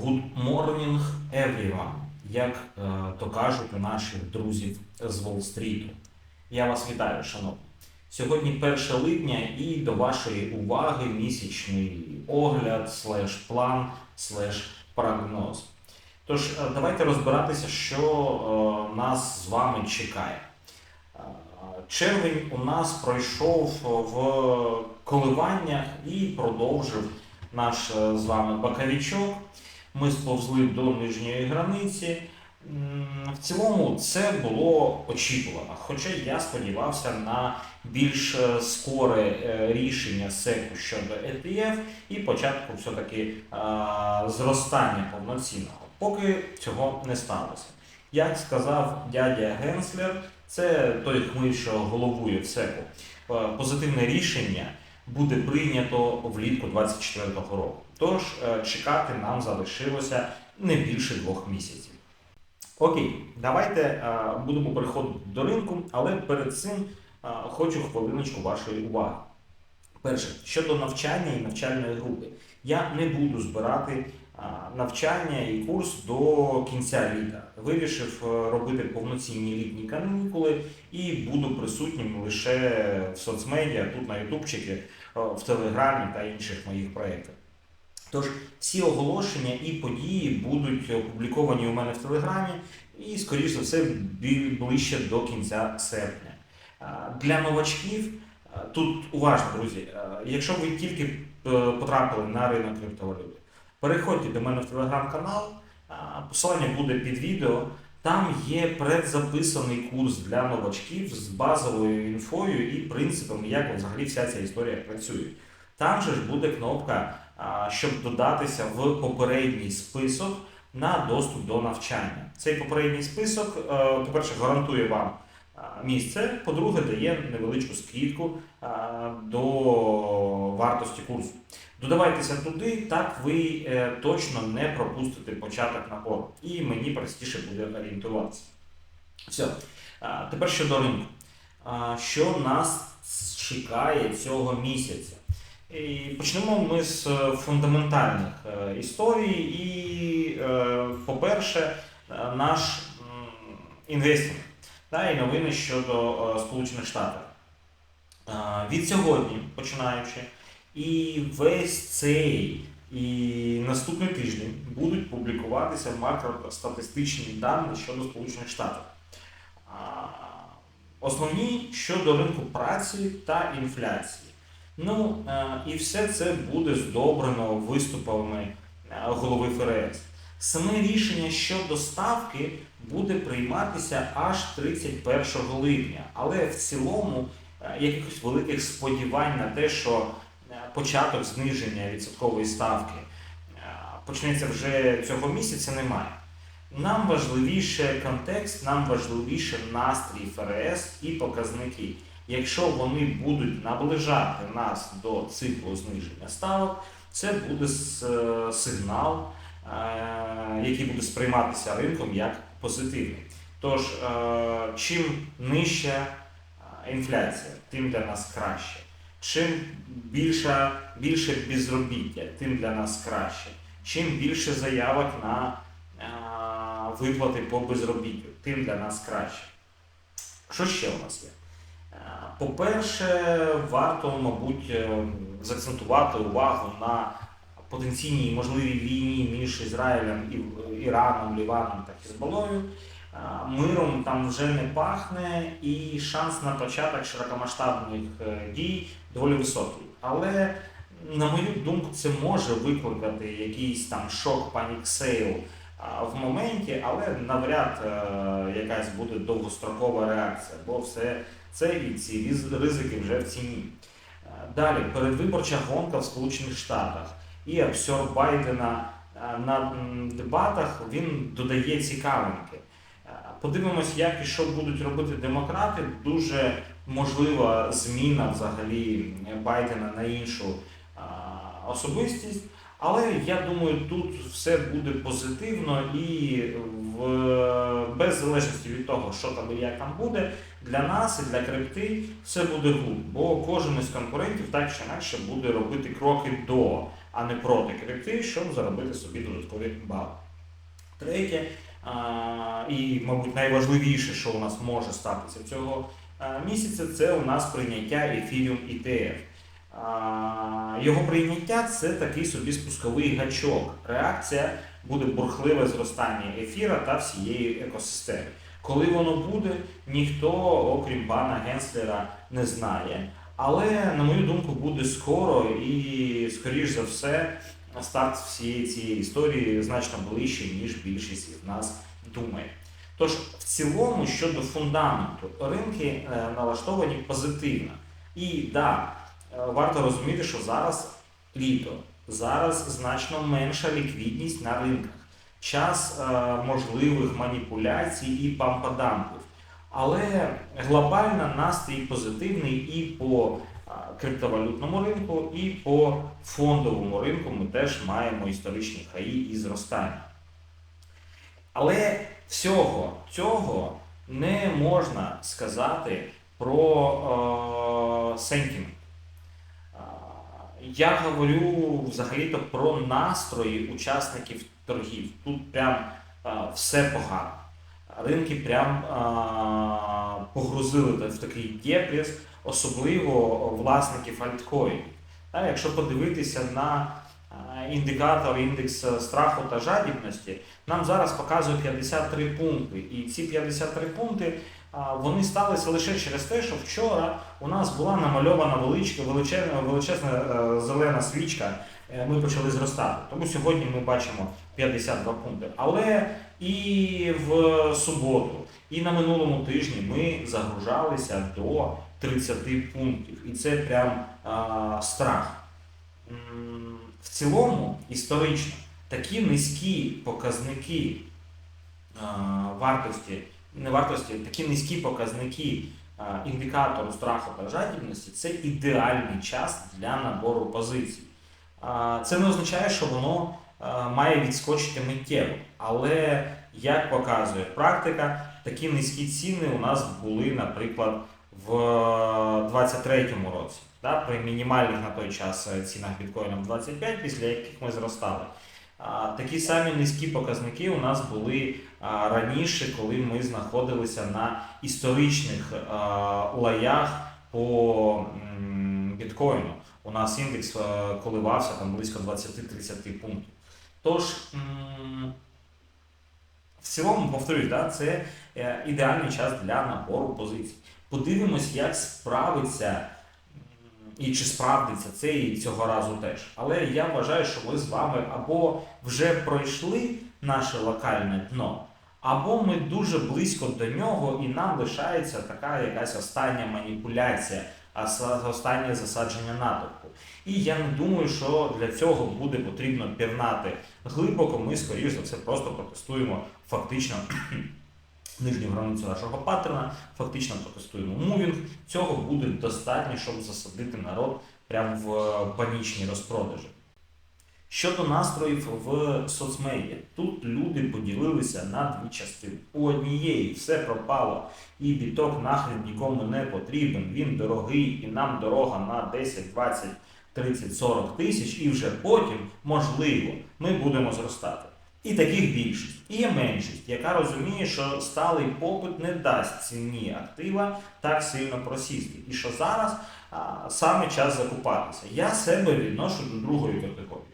Good morning, everyone, як е, то кажуть у наших друзів з Уолл-стріту. Я вас вітаю, шановні. Сьогодні 1 липня і до вашої уваги місячний огляд, слеш план, слеш прогноз. Тож, е, давайте розбиратися, що е, нас з вами чекає. Е, Червень у нас пройшов в коливаннях і продовжив наш е, з вами бакарічок. Ми сповзли до нижньої границі. В цілому це було очікувано. Хоча я сподівався на більш е, скоре е, рішення СЕКу щодо ETF і початку все-таки е, зростання повноцінного. Поки цього не сталося. Як сказав дядя Генслер, це той хмиль, що головує в СЕКу. е, Позитивне рішення буде прийнято влітку 2024 року. Тож е, чекати нам залишилося не більше двох місяців. Окей, давайте е, будемо переходити до ринку, але перед цим е, хочу хвилиночку вашої уваги. Перше, щодо навчання і навчальної групи, я не буду збирати навчання і курс до кінця літа. Вирішив робити повноцінні літні канікули і буду присутнім лише в соцмедіа, тут на Ютубчики, в Телеграмі та інших моїх проєктах. Тож всі оголошення і події будуть опубліковані у мене в Телеграмі і, скоріш за все, ближче до кінця серпня. Для новачків тут уважно, друзі, якщо ви тільки е, потрапили на ринок криптовалюти, переходьте до мене в телеграм-канал, посилання буде під відео. Там є предзаписаний курс для новачків з базовою інфою і принципами, як взагалі вся ця історія працює. Там же ж буде кнопка, щоб додатися в попередній список на доступ до навчання. Цей попередній список, е, по-перше, гарантує вам місце, по-друге, дає невеличку скидку до вартості курсу. Додавайтеся туди, так ви е, точно не пропустите початок набору. І мені простіше буде орієнтуватися. Все. Тепер щодо ринку. Що нас чекає цього місяця? І почнемо ми з е, фундаментальних е, історій. І, е, по-перше, наш інвестинг та, і новини щодо Сполучених Штатів. Від сьогодні, починаючи, і весь цей і наступний тиждень будуть публікуватися макростатистичні дані щодо Сполучених Штатів. Основні щодо ринку праці та інфляції. Ну е, і все це буде здобрено виступами е, голови ФРС. Саме рішення щодо ставки буде прийматися аж 31 липня, але в цілому е, якихось великих сподівань на те, що початок зниження відсоткової ставки почнеться вже цього місяця, немає. Нам важливіше контекст, нам важливіше настрій ФРС і показники. Якщо вони будуть наближати нас до циклу зниження ставок, це буде е, сигнал, е, який буде сприйматися ринком як позитивний. Тож, е, чим нижча інфляція, тим для нас краще. Чим більше, більше безробіття, тим для нас краще. Чим більше заявок на виплати по безробіттю, тим для нас краще. Що ще у нас є? Е, По-перше, варто, мабуть, е, заакцентувати увагу на потенційній можливій війні між Ізраїлем і Іраном, Ліваном та Хізбалою. Е, Миром там вже не пахне, і шанс на початок широкомасштабних е, дій доволі високий. Але, на мою думку, це може викликати якийсь там шок, панік сейл в моменті, але навряд е, якась буде довгострокова реакція, бо все це і ці ризики вже в ціні. Е, Далі, передвиборча гонка в Сполучених Штатах і обсьор Байдена е, на дебатах він додає цікавинки. Е, Подивимось, як і що будуть робити демократи. Дуже можлива зміна взагалі Байдена на іншу особистість. Але я думаю, тут все буде позитивно і в, без залежності від того, що там і як там буде, для нас і для крипти все буде гуд. Бо кожен із конкурентів так чи інакше буде робити кроки до а не проти крипти, щоб заробити собі додаткові бали. Третє, а, і, мабуть, найважливіше, що у нас може статися цього місяця, це у нас прийняття Ethereum ETF. Його прийняття це такий собі спусковий гачок. Реакція буде бурхливе зростання ефіра та всієї екосистеми. Коли воно буде, ніхто, окрім пана Генслера, не знає. Але, на мою думку, буде скоро і, скоріш за все, старт всієї цієї історії значно ближче, ніж більшість із нас думає. Тож, в цілому, щодо фундаменту, ринки е, налаштовані позитивно. І е, варто розуміти, що зараз літо, зараз значно менша ліквідність на ринках, час е, можливих маніпуляцій і пампадампів. Але глобально настрій позитивний і по криптовалютному ринку, і по фондовому ринку ми теж маємо історичні хаї і зростання. Але всього цього не можна сказати про е, сентімент. Я говорю взагалі-то про настрої учасників торгів. Тут прям а, все погано. Ринки прям а, погрузили в такий депрес, особливо власників альткоїнів. Якщо подивитися на індикатор індекс страху та жадібності, нам зараз показує 53 пункти. І ці 53 пункти вони сталися лише через те, що вчора у нас була намальована величка, величезна, величезна е, зелена свічка. е, Ми почали зростати. Тому сьогодні ми бачимо 52 пункти. Але і в суботу, і на минулому тижні ми загружалися до 30 пунктів. І це прям а, страх. В цілому, історично, такі низькі показники а, вартості, не вартості, такі низькі показники індикатору страху та жадібності це ідеальний час для набору позицій. Це не означає, що воно має відскочити миттєво. Але, як показує практика, такі низькі ціни у нас були, наприклад, в 2023 році. При мінімальних на той час е, цінах біткоїна в 25, після яких ми зростали. Такі самі низькі показники у нас були раніше, коли ми знаходилися на історичних лаях по біткоїну. У нас індекс е, коливався там близько 20-30 пунктів. Тож, в цілому, повторюсь, да, це е, ідеальний час для набору позицій. Подивимось, як справиться і чи справдиться це і цього разу теж. Але я вважаю, що ми з вами або вже пройшли наше локальне дно, або ми дуже близько до нього, і нам лишається така якась остання маніпуляція, а останнє засадження натовпу. І я не думаю, що для цього буде потрібно пірнати глибоко. Ми, скоріш за все, просто протестуємо фактично нижню границю нашого паттерна, фактично протестуємо мувінг. Цього буде достатньо, щоб засадити народ прямо в е, панічні розпродажі. Щодо настроїв в соцмедіа, тут люди поділилися на дві частини. У однієї все пропало, і біток нахрен нікому не потрібен. Він дорогий, і нам дорога на 10, 20, 30, 40 тисяч, і вже потім, можливо, ми будемо зростати. І таких більшість. І є меншість, яка розуміє, що сталий попит не дасть ціні актива так сильно просісти. І що зараз а, саме час закупатися. Я себе відношу до другої категорії.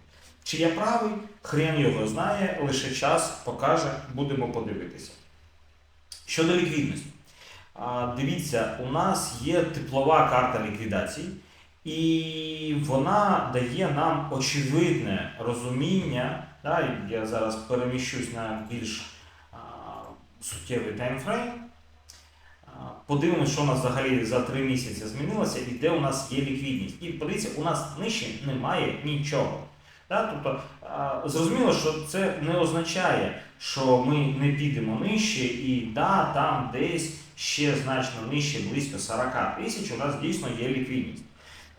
Чи я правий, хрен його знає, лише час покаже, будемо подивитися. Щодо ліквідності. А, Дивіться, у нас є теплова карта ліквідацій, і вона дає нам очевидне розуміння. Да, я зараз переміщусь на більш а, суттєвий таймфрейм. Подивимось, що у нас взагалі за три місяці змінилося і де у нас є ліквідність. І подивіться, у нас нижче немає нічого. Да? Тобто, зрозуміло, що це не означає, що ми не підемо нижче, і да, там десь ще значно нижче, близько 40 тисяч, у нас дійсно є ліквідність.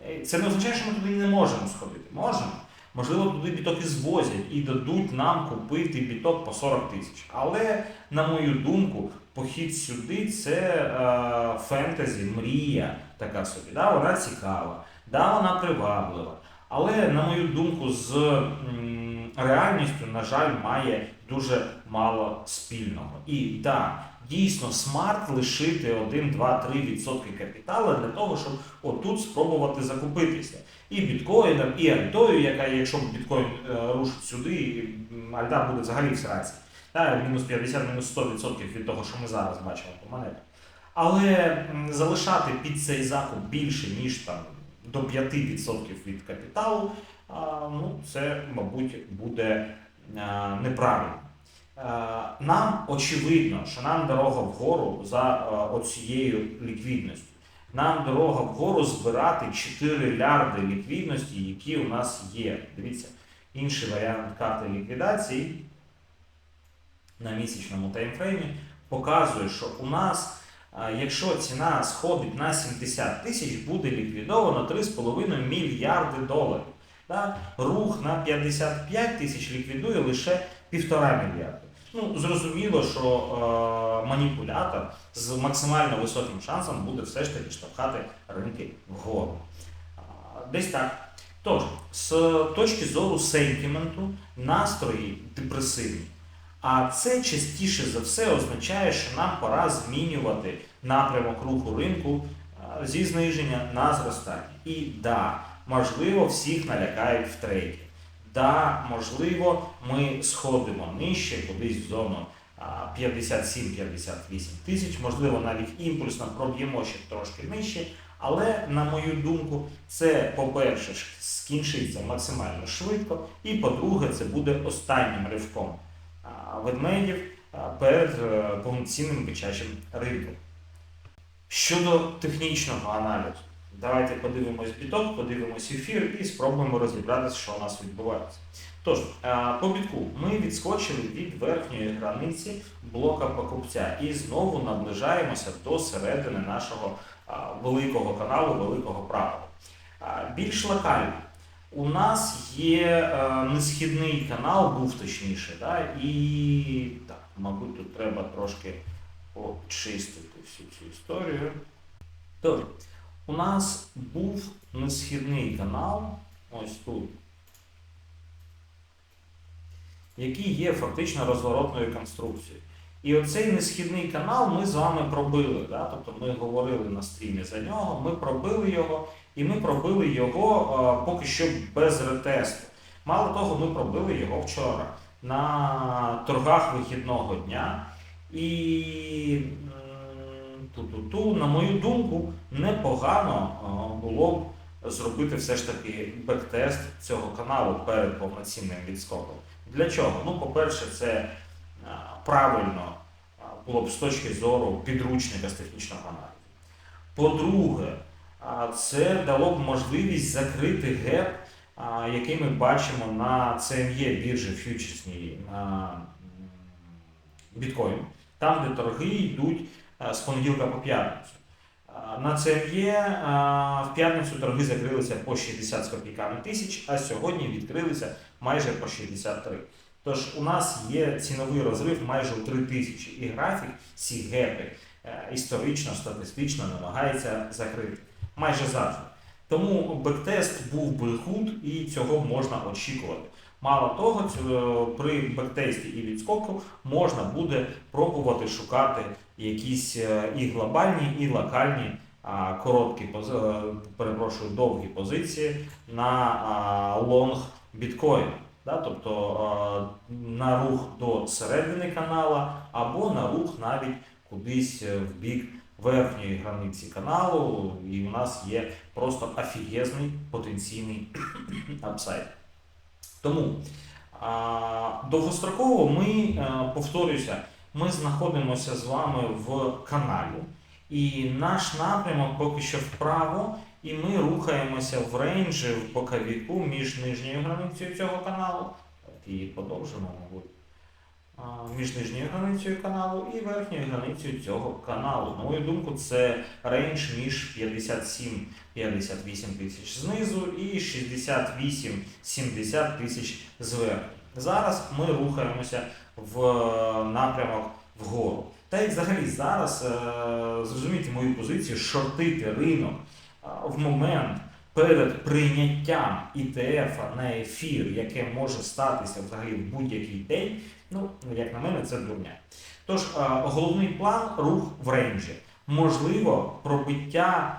Е, Це не означає, що ми туди не можемо сходити. Можемо. Можливо, туди біток і звозять і дадуть нам купити біток по 40 тисяч. Але, на мою думку, похід сюди це е, фентезі, мрія така собі. Да? Вона цікава, да, вона приваблива. Але, на мою думку, з м, реальністю, на жаль, має дуже мало спільного. І так, дійсно смарт лишити 1, 2, 3 відсотки капіталу для того, щоб отут спробувати закупитися. І біткоїном, і альтою, яка, якщо біткоін е, рушить сюди, м, альта буде взагалі в сраці. Мінус 50, мінус 100% від того, що ми зараз бачимо по монетах. Але залишати під цей закуп більше, ніж там до 5% від капіталу, ну, це, мабуть, буде а, неправильно. Е, Нам очевидно, що нам дорога вгору за е, оцією ліквідністю. Нам дорога вгору збирати 4 лярди ліквідності, які у нас є. Дивіться, інший варіант карти ліквідації на місячному таймфреймі показує, що у нас, е, якщо ціна сходить на 70 тисяч, буде ліквідовано 3,5 мільярди доларів. Рух на 55 тисяч ліквідує лише 1,5 мільярда. Ну, зрозуміло, що е, маніпулятор з максимально високим шансом буде все ж таки штовхати ринки вгору. Десь так. Тож, з точки зору сентименту, настрої депресивні. А це частіше за все означає, що нам пора змінювати напрямок руху ринку а, зі зниження на зростання. І да, можливо, всіх налякають в трейді. Да, можливо, ми сходимо нижче, кудись в зону 57-58 тисяч, можливо, навіть імпульсно проб'ємо ще трошки нижче. Але, на мою думку, це, по-перше, скінчиться максимально швидко, і по-друге, це буде останнім ривком ведмедів перед е, повноцінним бичачим ринком. Щодо технічного аналізу, давайте подивимось біток, подивимось ефір і спробуємо розібратися, що у нас відбувається. Тож, е, по бітку ми відскочили від верхньої границі блока покупця і знову наближаємося до середини нашого великого каналу, великого прапору. А, Більш локально. У нас є е, несхідний канал, був точніше, да? і так, мабуть, тут треба трошки почистити всю цю історію. Тож, у нас був несхідний канал, ось тут, який є фактично розворотною конструкцією. І оцей несхідний канал ми з вами пробили. Да? Тобто ми говорили на стрімі за нього, ми пробили його, і ми пробили його е, поки що без ретесту. Мало того, ми пробили його вчора на торгах вихідного дня. І ту-ту-ту, на мою думку, непогано було б зробити все ж таки бектест цього каналу перед повноцінним відскоком. Для чого? Ну, по-перше, це е, правильно було б з точки зору підручника з технічного аналізу. По-друге, це дало б можливість закрити геп, який ми бачимо на CME біржі фьючерсній біткоін, там, де торги йдуть з понеділка по п'ятницю. Е, На CME е, в п'ятницю торги закрилися по 60 з копійками тисяч, а сьогодні відкрилися майже по 63. Тож у нас є ціновий розрив майже у 3 тисячі, і графік ці гепи е, історично, статистично намагається закрити. Майже завжди. Тому бектест був би худ і цього можна очікувати. Мало того, при бектесті і відскоку можна буде пробувати шукати якісь е, і глобальні, і локальні короткі е, перепрошую, довгі позиції на лонг біткоін. Да? Тобто на рух до середини канала або на рух навіть кудись е, в бік верхньої границі каналу, і у нас є просто офігезний потенційний апсайд. Тому довгостроково ми, е, повторюся, ми знаходимося з вами в каналі, і наш напрямок поки що вправо, і ми рухаємося в рейнджі в боковіку між нижньою границею цього каналу. Так, і подовжимо, мабуть. Між нижньою границею каналу і верхньою границею цього каналу. На мою думку, це рейндж між 57-58 тисяч знизу і 68-70 тисяч зверху. Зараз ми рухаємося в е, напрямок вгору. Та й взагалі зараз е, зрозумійте мою позицію, шортити ринок в момент, перед прийняттям ETF на ефір, яке може статися взагалі в будь-який день, ну, як на мене, це дурня. Тож, е, головний план рух в рейнджі. Можливо, пробиття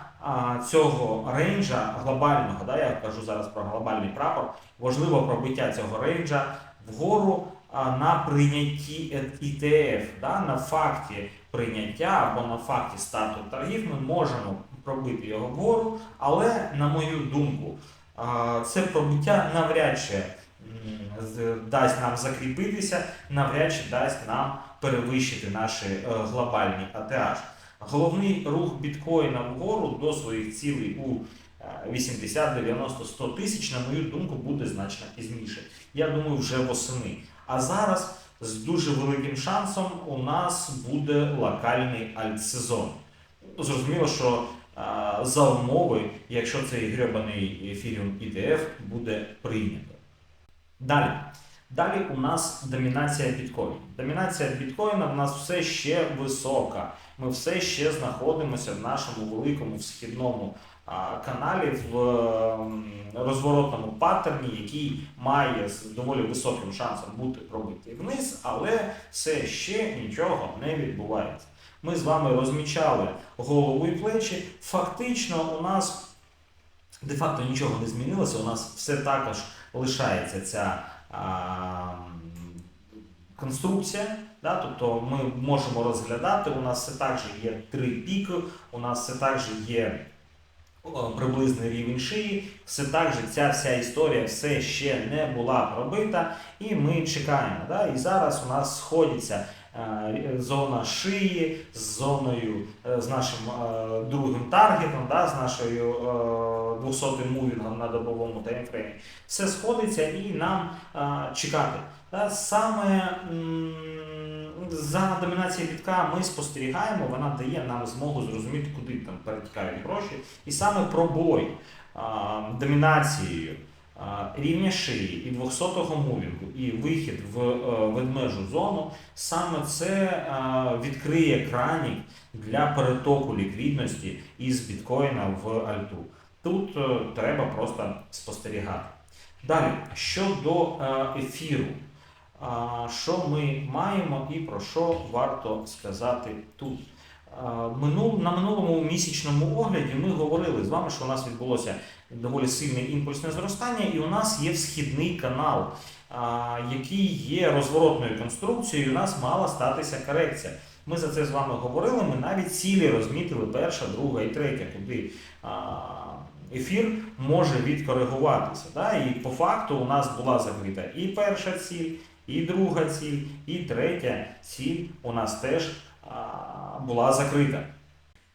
цього рейнджа глобального, да, я кажу зараз про глобальний прапор, можливо, пробиття цього рейнджа вгору на прийнятті ETF, да, на факті прийняття або на факті старту торгів ми можемо пробити його вгору, але, на мою думку, це пробиття навряд чи дасть нам закріпитися, навряд чи дасть нам перевищити наші е, глобальні АТH. Головний рух біткоїна вгору до своїх цілей у е, 80, 90, 100 тисяч, на мою думку, буде значно пізніше. Я думаю, вже восени. А зараз з дуже великим шансом у нас буде локальний альтсезон. Зрозуміло, що е, за умови, якщо цей гребаний ефіріум ETF буде прийнято. Далі. Далі у нас домінація біткоїну. Домінація біткоїна в нас все ще висока. Ми все ще знаходимося в нашому великому всхідному а, каналі в ем, розворотному паттерні, який має з доволі високим шансом бути пробитий вниз, але все ще нічого не відбувається. Ми з вами розмічали голову і плечі. Фактично, у нас де-факто нічого не змінилося. У нас все також лишається ця а, конструкція. Да? Тобто ми можемо розглядати, у нас все так же є три піки, у нас все так же є приблизний рівень шиї, все так же ця вся історія все ще не була пробита, і ми чекаємо. Да? І зараз у нас сходиться е, зона шиї з зоною, е, з нашим е, другим таргетом, да? з нашою е, 200 мувінгом на добовому таймфреймі. Все сходиться і нам е, чекати. Саме за домінацією бітка ми спостерігаємо, вона дає нам змогу зрозуміти, куди там перетікають гроші. І саме пробой домінацією рівня шиї і 200-го мувінгу, і вихід в е, ведмежу зону, саме це відкриє кранік для перетоку ліквідності із біткоїна в альту. Тут е, треба просто спостерігати. Далі, щодо е, ефіру. Що ми маємо і про що варто сказати тут? На минулому місячному огляді ми говорили з вами, що у нас відбулося доволі сильне імпульсне зростання, і у нас є всхідний канал, який є розворотною конструкцією. і У нас мала статися корекція. Ми за це з вами говорили. Ми навіть цілі розмітили перша, друга і третя, куди ефір може відкоригуватися. Да? І по факту у нас була закрита і перша ціль, і друга ціль, і третя ціль у нас теж була закрита.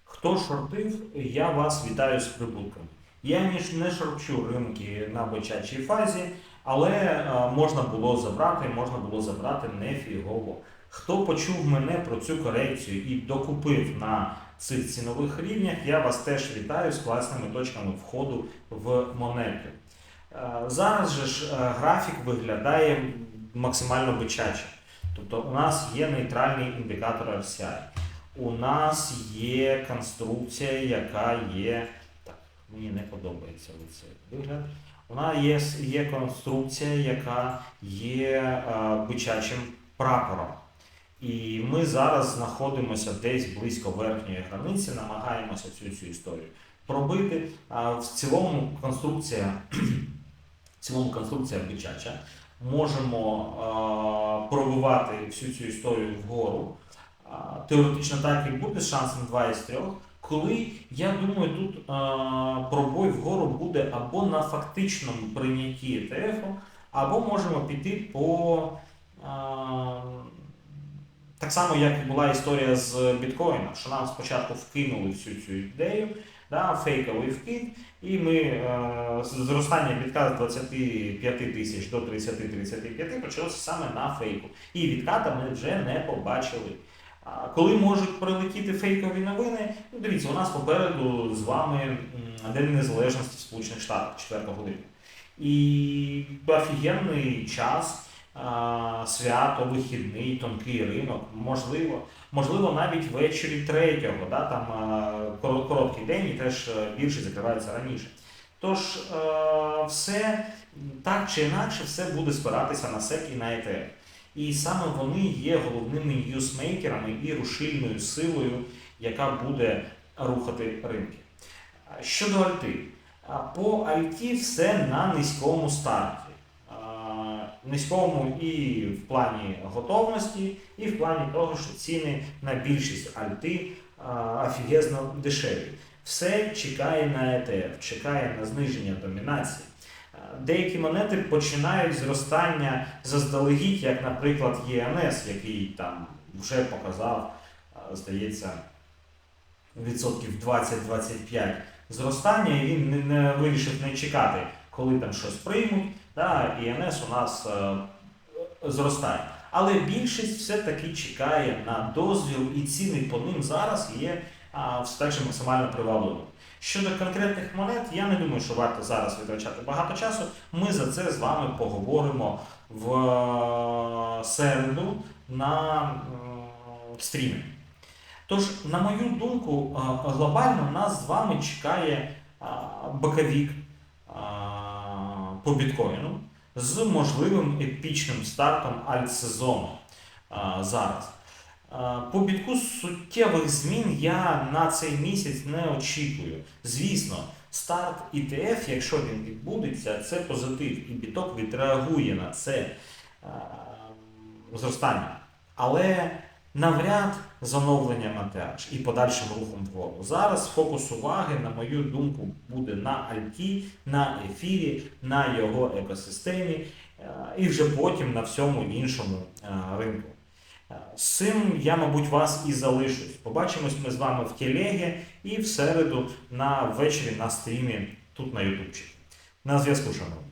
Хто шортив, я вас вітаю з прибутками. Я ніж не шорчу ринки на бичачій фазі, але а, можна було забрати, можна було забрати нефігово. Хто почув мене про цю корекцію і докупив на цих цінових рівнях, я вас теж вітаю з класними точками входу в монети. Е, Зараз же ж е, графік виглядає максимально бичаче. Тобто у нас є нейтральний індикатор RSI. У нас є конструкція, яка є. Так, мені не подобається цей вигляд. Вона є, є конструкція, яка є е, бичачим прапором. І ми зараз знаходимося десь близько верхньої границі, намагаємося цю, цю історію пробити. А в цілому конструкція, в цілому конструкція бичача. Можемо а, пробивати всю цю історію вгору. Теоретично так і буде з шансом 2 із 3. Коли я думаю, тут а, пробой вгору буде або на фактичному прийнятті ETF, або можемо піти по а, так само, як була історія з біткоїном, що нам спочатку вкинули всю цю ідею, да, фейковий вкид, і ми е, зростання бітка з 25 тисяч до 30-35 почалося саме на фейку. І відката ми вже не побачили. Коли можуть прилетіти фейкові новини, ну дивіться, у нас попереду з вами День Незалежності Сполучених Штатів 4 липня. І офігенний час свято, вихідний, тонкий ринок, можливо, можливо, навіть ввечері третього, да, там короткий день і теж е, більше закривається раніше. Тож е, все так чи інакше все буде спиратися на SEC і на ETF. І саме вони є головними ньюсмейкерами і рушильною силою, яка буде рухати ринки. Щодо Альти, по Альті все на низькому старті. Низькому і в плані готовності, і в плані того, що ціни на більшість Альти офігезно дешеві. Все чекає на ETF, чекає на зниження домінації. Деякі монети починають зростання заздалегідь, як, наприклад, ЄНС, який там вже показав, здається, відсотків 20-25 зростання, і він не, не вирішив не чекати, коли там щось приймуть. Да, і НС у нас е, зростає. Але більшість все-таки чекає на дозвіл, і ціни по ним зараз є а, все так же максимально привабливими. Щодо конкретних монет, я не думаю, що варто зараз витрачати багато часу. Ми за це з вами поговоримо в е, середу на м, стрімі. Тож, на мою думку, глобально нас з вами чекає боковік по біткоїну з можливим епічним стартом альтсезону зараз. По бітку суттєвих змін я на цей місяць не очікую. Звісно, старт ETF, якщо він відбудеться, це позитив, і біток відреагує на це зростання. Але навряд з оновленням АТH і подальшим рухом вгору. Зараз фокус уваги, на мою думку, буде на Альті, на ефірі, на його екосистемі е, і вже потім на всьому іншому е, ринку. З цим я, мабуть, вас і залишусь. Побачимось ми з вами в телегі і в середу на ввечері на стрімі тут на Ютубчику. На зв'язку, шановні.